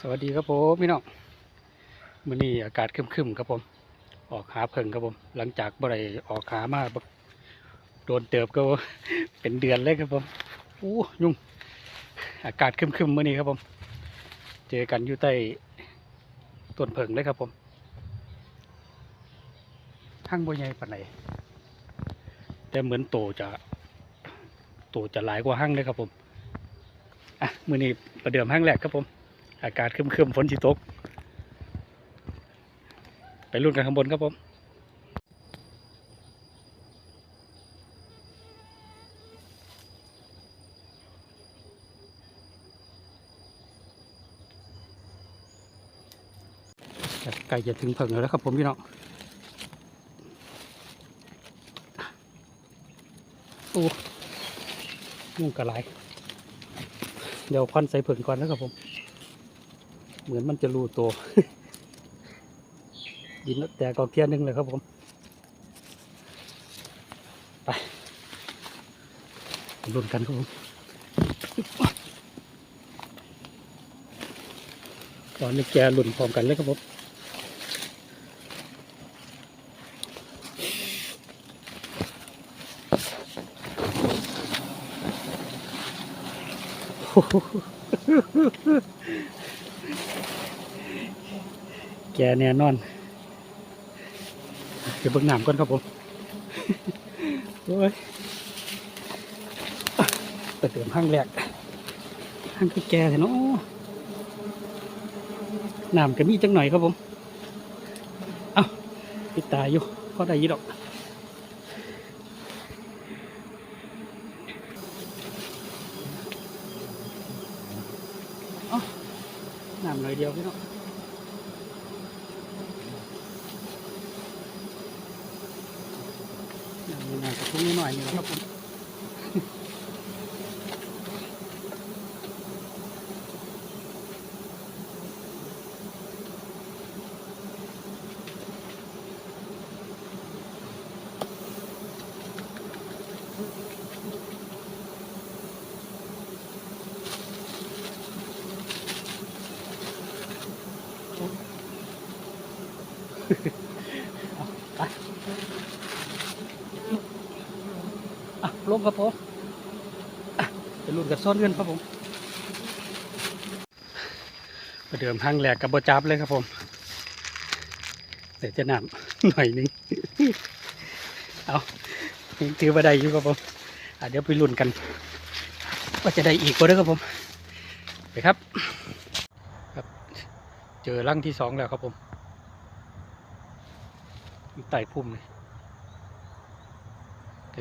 สวัสดีครับผมพี่น้องมื้อนี้อากาศคึมๆครับผม ออกหาเพิ่งครับผม หลังจากบ่ได้ออกหามาโดนเติบก็เป็นเดือนเลยครับผมอู้ยุ่งอากาศคึมๆมื้อนี้ครับผม เจอกันอยู่ใต้ต้นเพิ่งเลยครับผมห้างบ่ใหญ่ปานไหนแต่เหมือนโตจะโตจะหลายกว่าห้างเลยครับผมอะมื้อนี้ประเดิมห้างแรกครับผม อากาศครึมๆฝนสิตก ไปรุ่นกันข้างบนครับผมใกล้จะถึงเพิงแล้วครับผมพี่น้องโอ้ยุ่งกระไร เดี๋ยวควันใส่เพิงก่อนนะครับผม เหมือนมันจะรูตัวยินแต่กองเทียนหนึ่งเลยครับผมไปลุ้นกันครับผมตอนนี้แกหลุนพร้อมกันเลยครับผม แกแน่นอนเดี๋ยวเบิ่งน้ำก่อนครับผมโอ้ยตเติมห้างแรกห้างคือแกเถอะเนาะน้ำก็มีจังหน่อยครับผม เอ้าปิดตาอยู่พอได้ยี่ดอก เอ้าน้ำหน่อยเดียวพี่น้อง อย่าง นี้นะกระทุ้งนิดหน่อยหนึงครับผม ครับผมอะไปรุ่นกับซ้อนเงินครับผมประเดิมห้างแหลกกับบจับเลยครับผมเดี๋ยวจะนำหน่อยนึงเอายังถือว่าได้อยู่ครับผมเดี๋ยวไปรุ่นกันว่าจะได้อีกก็ได้ครับผมไปครับครับ เจอร่างที่สองแล้วครับผมอยู่ใต้พุ่มเลย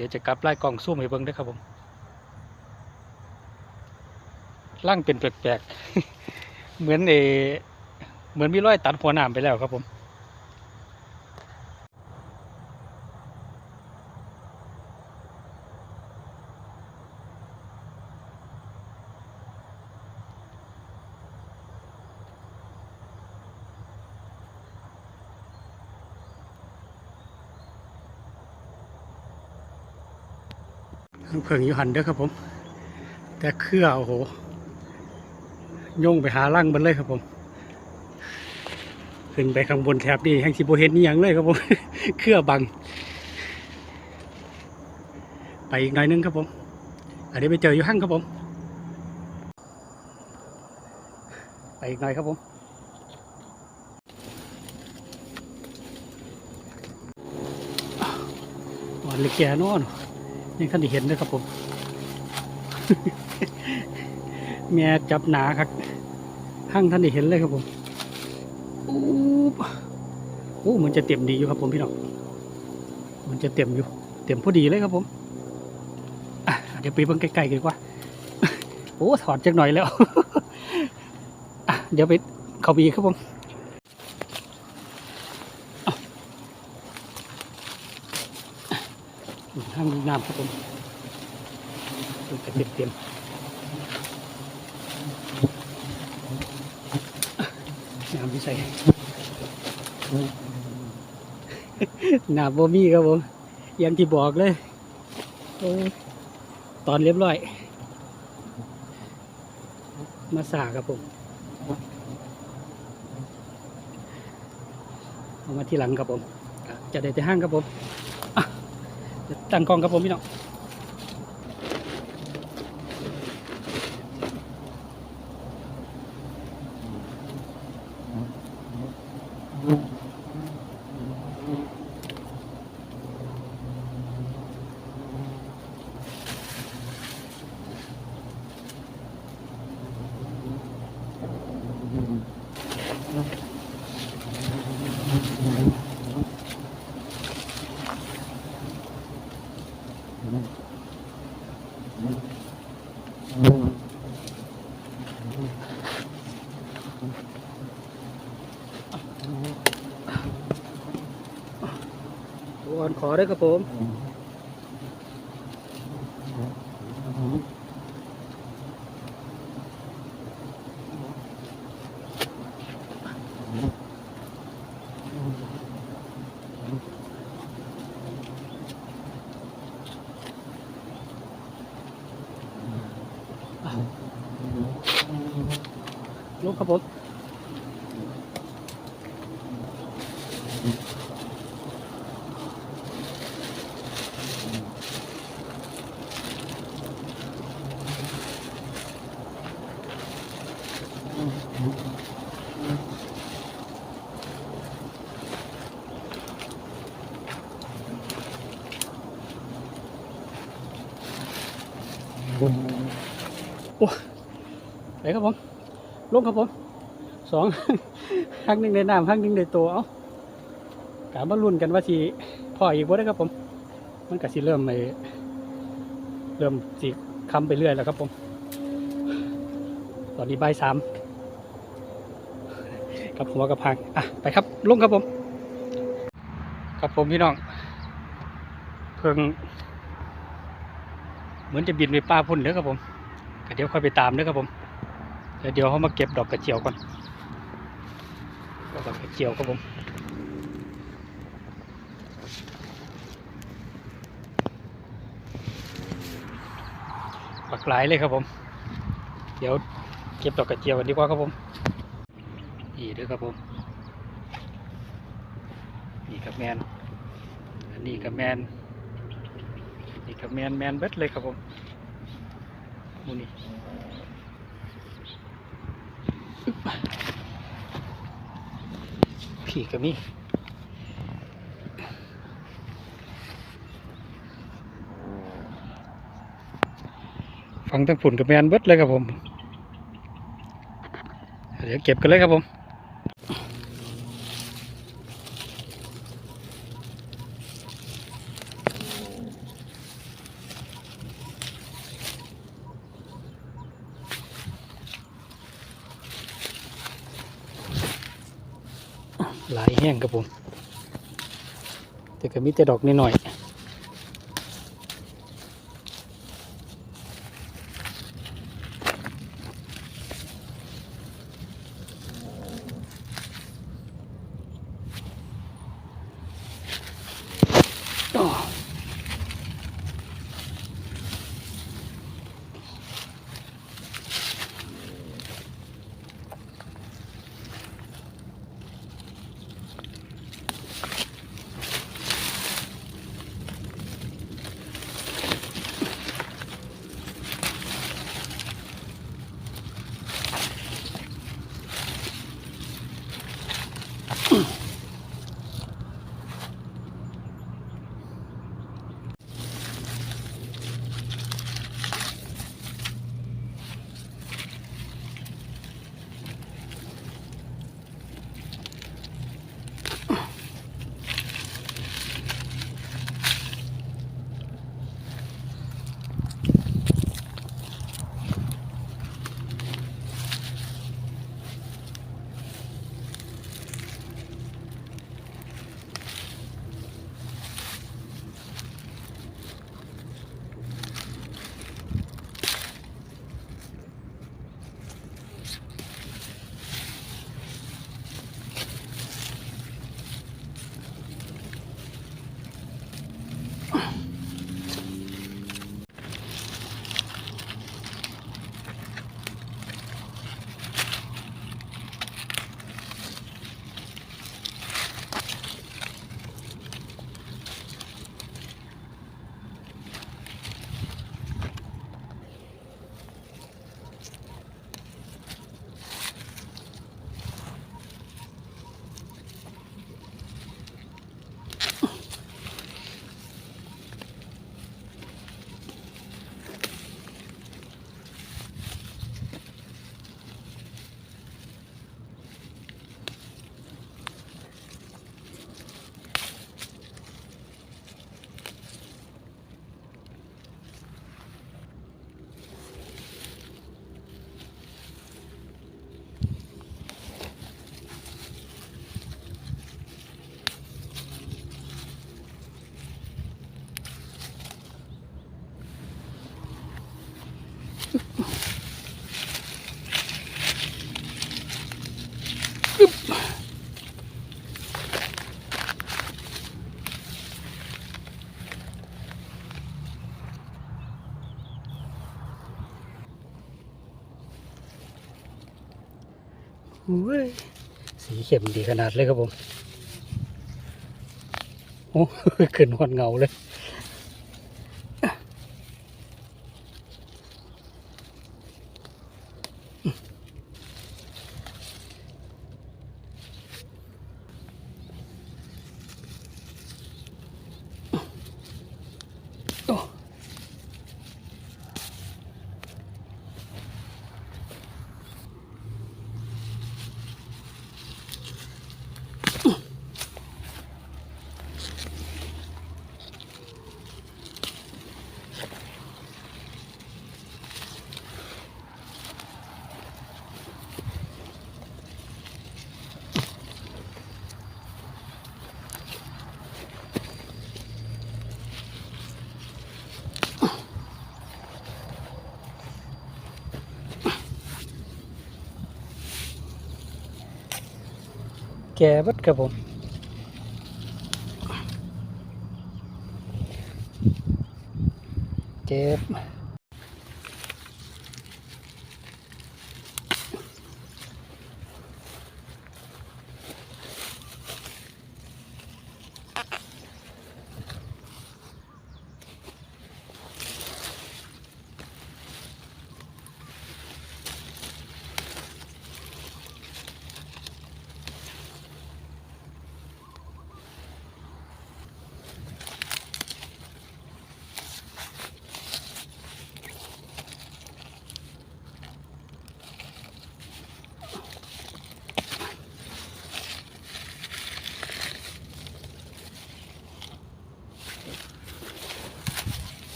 ดี๋ยวจะกลับไล่กล่องซูมให้เบิ้งด้วยครับผมร่างเป็นแปลกๆ เหมือนเอเหมือนมีรอยตัดหัวหนามไปแล้วครับผม เพิ่งอยู่หันเด้อครับผม แต่เครือโอ้โหโยงไปหาล่างมันเลยครับผม ขึ้นไปข้างบนแถบนี่แห่งสิโบเห็นนี่ยังเลยครับผม เครือบัง ไปอีกหน่อยนึงครับผม อันนี้ไปเจออยู่ห้างครับผม ไปอีกหน่อยครับผมวันเล็กแก่นอน ยังท่านได้เห็นเลยครับผมแม่จับหนาครับห้างท่านได้เห็นเลยครับผมอู้โอ้มันจะเต็มดีอยู่ครับผมพี่น้องมันจะเต็มอยู่ เต็มพอดีเลยครับผมเดี๋ยวไปเบิ่งใกล้ๆกันดีกว่าโอ้ถอดจักหน่อยแล้วเดี๋ยวไปเขาไปอีครับผมางน้ำครับผมเต็มเต็มน้ำที่ใส่น้ำโบมี่ครับผมยังที่บอกเลย ตอนเรียบร้อย มาสาครับผมเอามาที่หลังครับผมจะได้แต่ห้างครับผม ตั้งกล้องครับผมพี่น้องวอน ขอได้ครับผมลูกครับผม ไปครับผม ลงครับผม สองข้างหนึ่งในน้ำข้างหนึ่งในตัวเอากามาลุ้นกันว่าสิพ่ออีกบ่ได้ครับผม มันก็สิเริ่มไปเริ่มสิคำไปเรื่อยแล้วครับผม ตอนนี้บ่ายสามกับหัวกับพางอะไปครับลงครับผม ครับผมพี่น้อง เพิ่ง เหมือนจะบินไปป้าพุ่นเด้อครับผมเดี๋ยวค่อยไปตามเด้อครับผม เดี๋ยวเขามาเก็บดอกกระเจียวก่อน กกระเจียวครับผมปักหลายเลยครับผม เดี๋ยวเก็บดอกกระเจียวกันดีกว่าครับผมนี่ด้วยครับผมนี่กับแมนอันนี้กับแมนนี่กับแมนแมนเบิดเลยครับผมมูนี่ ผีก็มีฟังทั้งฝุ่นกับแมนเบิดเลยครับผม เดี๋ยวเก็บกันเลยครับผม หลายแห้งครับผม แต่ก็มีแต่ดอกนิดหน่อย สีเข้มดีขนาดเลยครับผม โอ้ขึ้นหอนเงาเลย แกเบัดครับผมเก็บ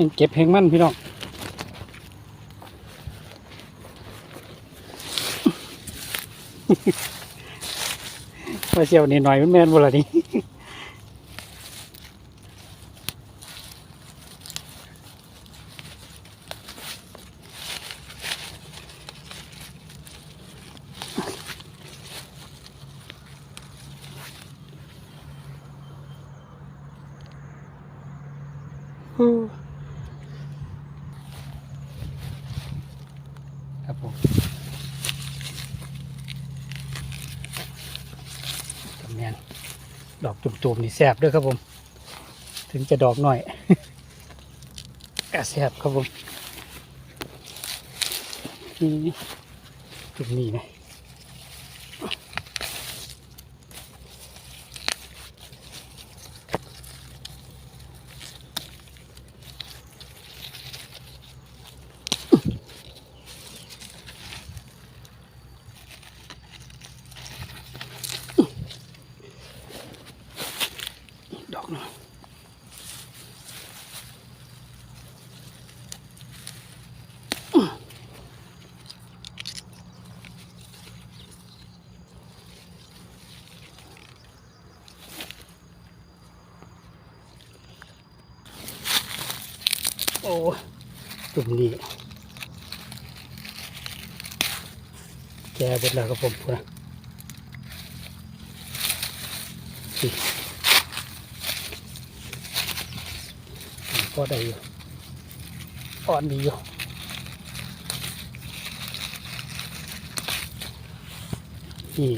เห็นเก็บเพงมันพี่น้องว่าเชียวนี่หน่อยมันแม่นบ่ล่ะนี่ครับผมตำแหน่งดอกจุ่มๆนี่แสบด้วยครับผม ถึงจะดอกหน่อยก็แสบครับผมนี่จุ่มนี่นะ อ้จุ่มนี่แกเบิดแล้วครับผมพูนะสิก็ได้อยู่อ่อนดีอยู่นี่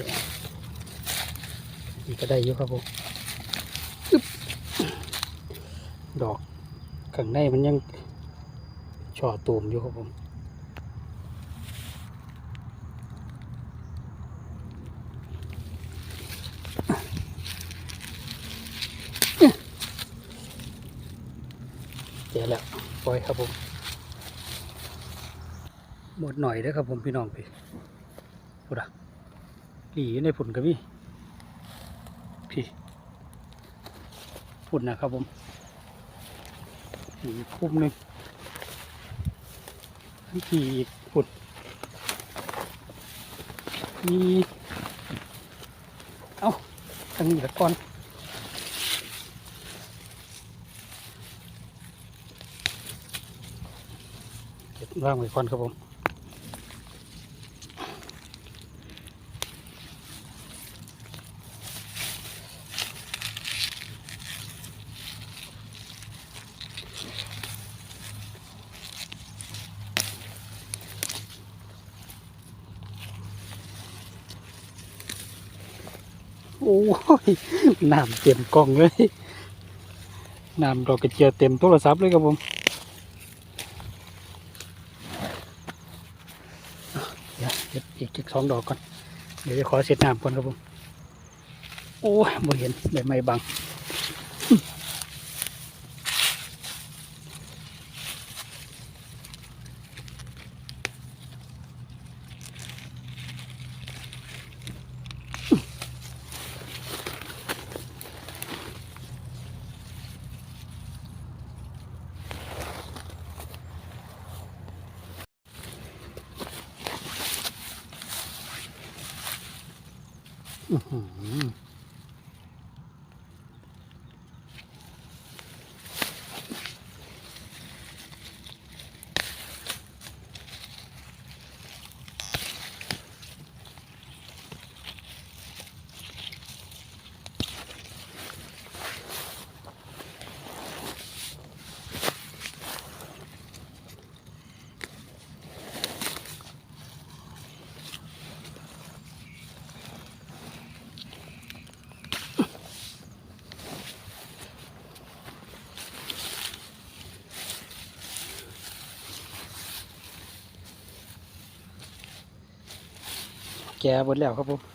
นี่ก็ได้อยู่ครับผมดอกข้างในมันยัง ช่อตูมอยู่ครับผมเดี๋แล้วปล่อยครับผม หมดหน่อยเด้ครับผมพี่น้องพี่พูดอะหลีในผุนกับพี่พี่ผุนนะครับผมอีคุ้มหนึ่ง วิธีขุดมีเอ้าตั้งเหลือก่อนเก็บร่างไว้ก่อนครับผม โอ้ย น้ำเต็มกล่องเลยน้ำดอกกระเจียวเต็มโทรศัพท์เลยครับผมเดี๋ยวเก็บอีกจักสองดอกก่อน เดี๋ยวจะขอเสร็จน้ำก่อนครับผม โอ้ยบ่เห็นใบไม้บัง แก่หมดแล้วครับผม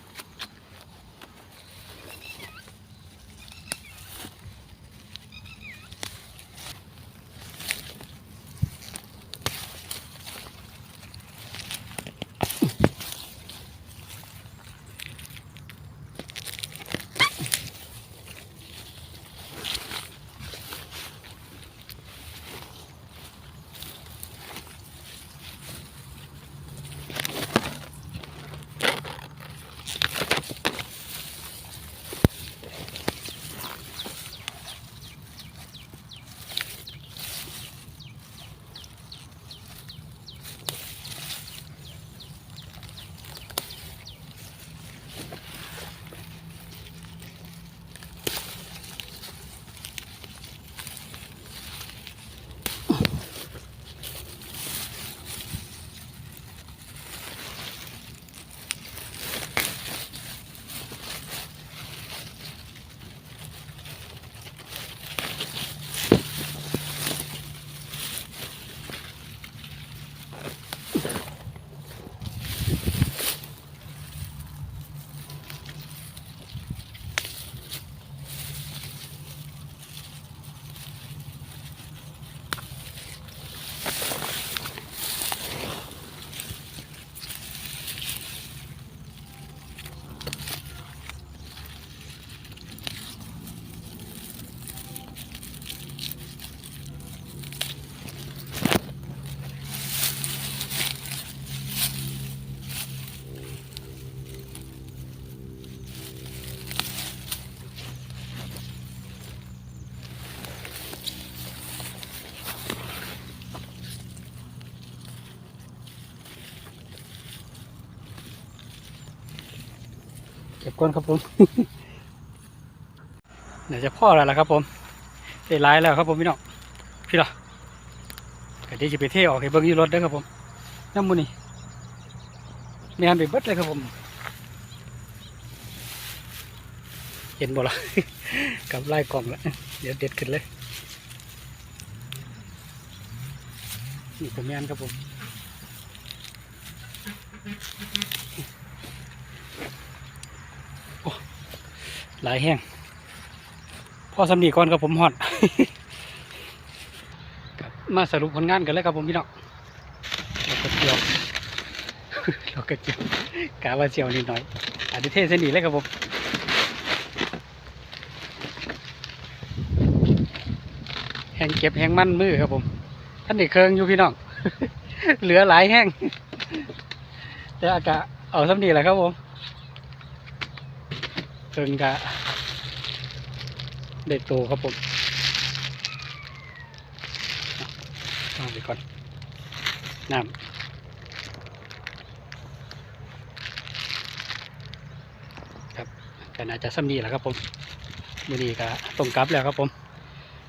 ก็บก้อนครับผมเดี๋ยวจะพ่อแล้วล่ะครับ ผมได้ร้ายแล้วครับผมพี่น้องพี่ล่ะก็เดี๋ยวจะไปเที่ยวออกให้เบิ้งยูรถด้อครับผมน้ำมูนี่มีงานไปเบิดเลยครับผม เห็นบ่ล่ะกับไล่กล่องแล้วเดี๋ยวเด็ดขึ้นเลยนี่ผมแมนครับผม หลายแห้งพ่อสำนีก่อนครับผมฮอดมาสรุปผลงานกันเลยครับผมพี่น้องเราก็เจียวเราก็เจียวกาว่าเจียวนิดหน่อยอันนี้เทเสนีเลยครับผมแห้งเก็บแห้งมั่นมือครับผม ท่านเด็กเคืองอยู่พี่น้องเหลือหลายแห้งแต่อากาศเอาสำนีแหละครับผม เคืองกะเด็ดโตครับผมเอาไปก่อนน้ำครับก็น่าจะสำนีแหละครับผมมือนี้ก็ต้องกลับแล้วครับผม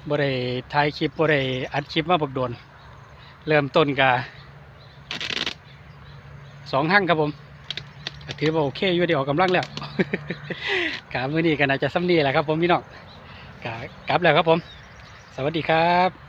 บ่ได้ถ่ายคลิปบ่ได้อัดคลิปมาบักโดน เริ่มต้นกะสองหั่งครับผมถือว่าโอเคอยู่ได้ออกกำลังแล้ว กะมือนี้ก็น่าจะซ้ำนีแหละครับผมพี่น้องกะกลับแล้วครับผม สวัสดีครับ